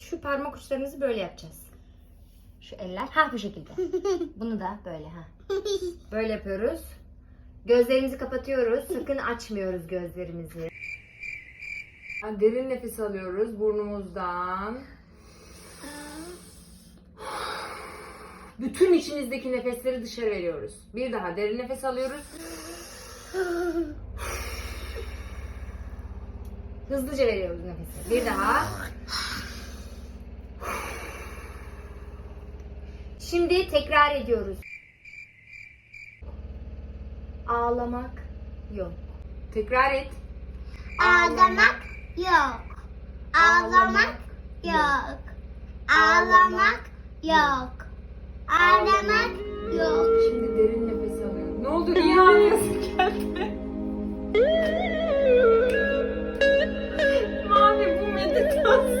Şu parmak uçlarımızı böyle yapacağız. Şu eller. Ha bu şekilde. Bunu da böyle ha. Böyle yapıyoruz. Gözlerimizi kapatıyoruz. Sakın açmıyoruz gözlerimizi. Derin nefes alıyoruz burnumuzdan. Bütün içinizdeki nefesleri dışarı veriyoruz. Bir daha derin nefes alıyoruz. Hızlıca veriyoruz nefesi. Bir daha. Şimdi tekrar ediyoruz. Ağlamak yok. Tekrar et. Ağlamak yok. Ağlamak yok. Ağlamak yok. Ağlamak yok. Şimdi derin nefes alıyorum. Ne oldu? Niye ağlıyorsun kendine? Oh,